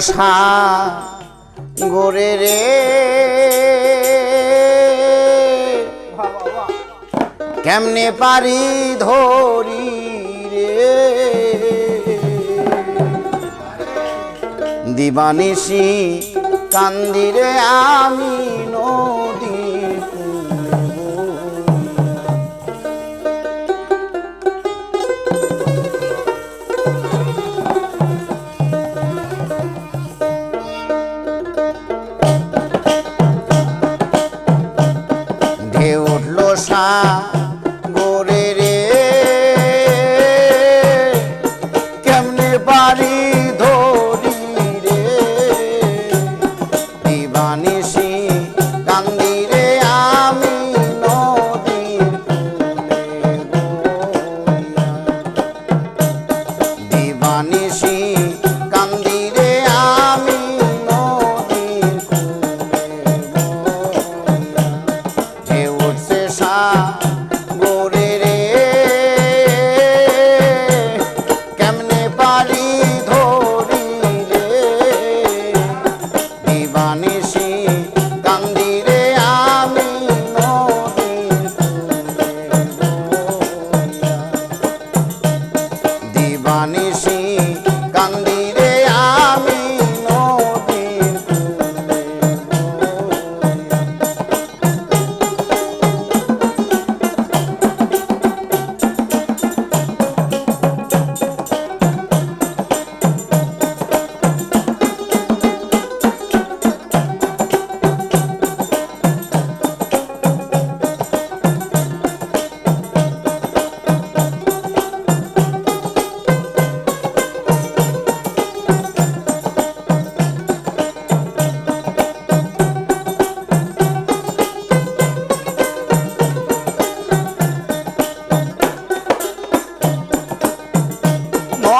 সা গোরে রে। কেমনে পারি ধরি রে? দিবানিসি কান্দিরে আমি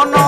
Oh no.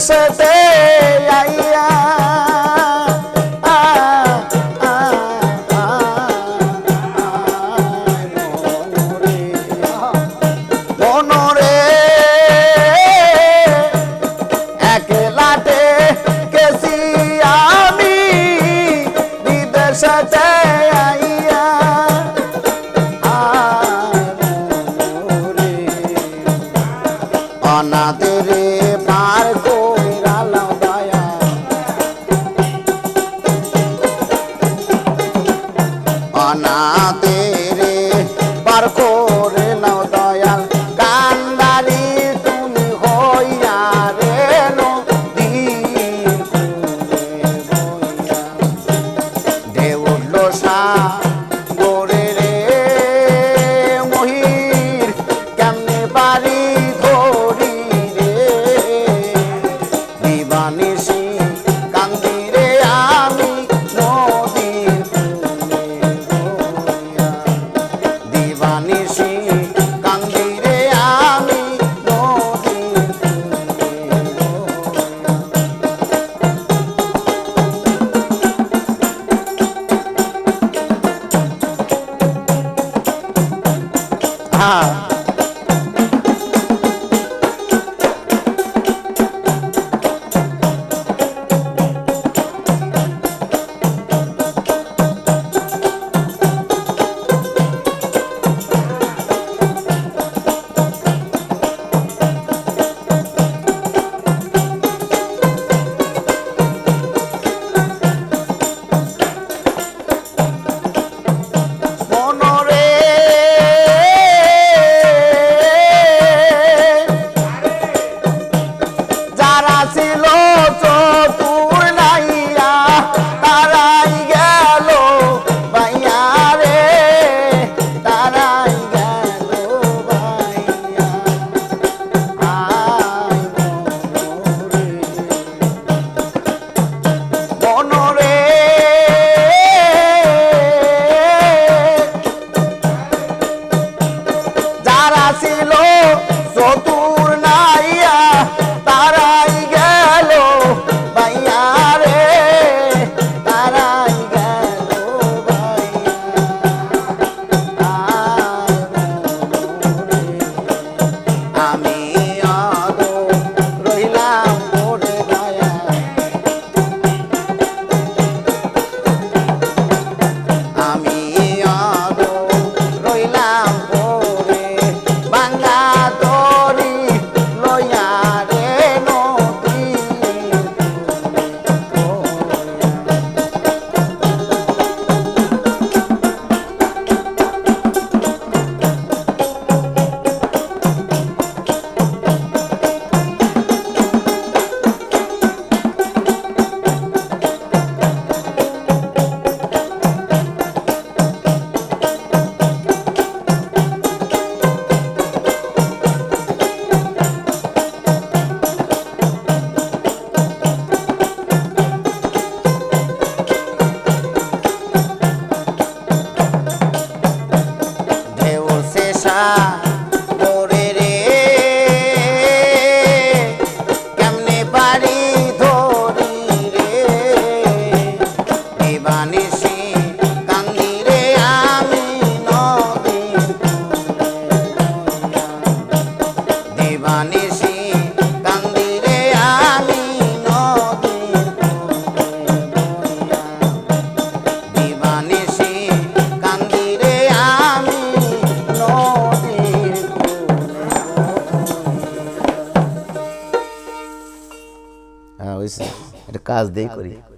தேசத்தே বানাতে para Casdei, Corinthians.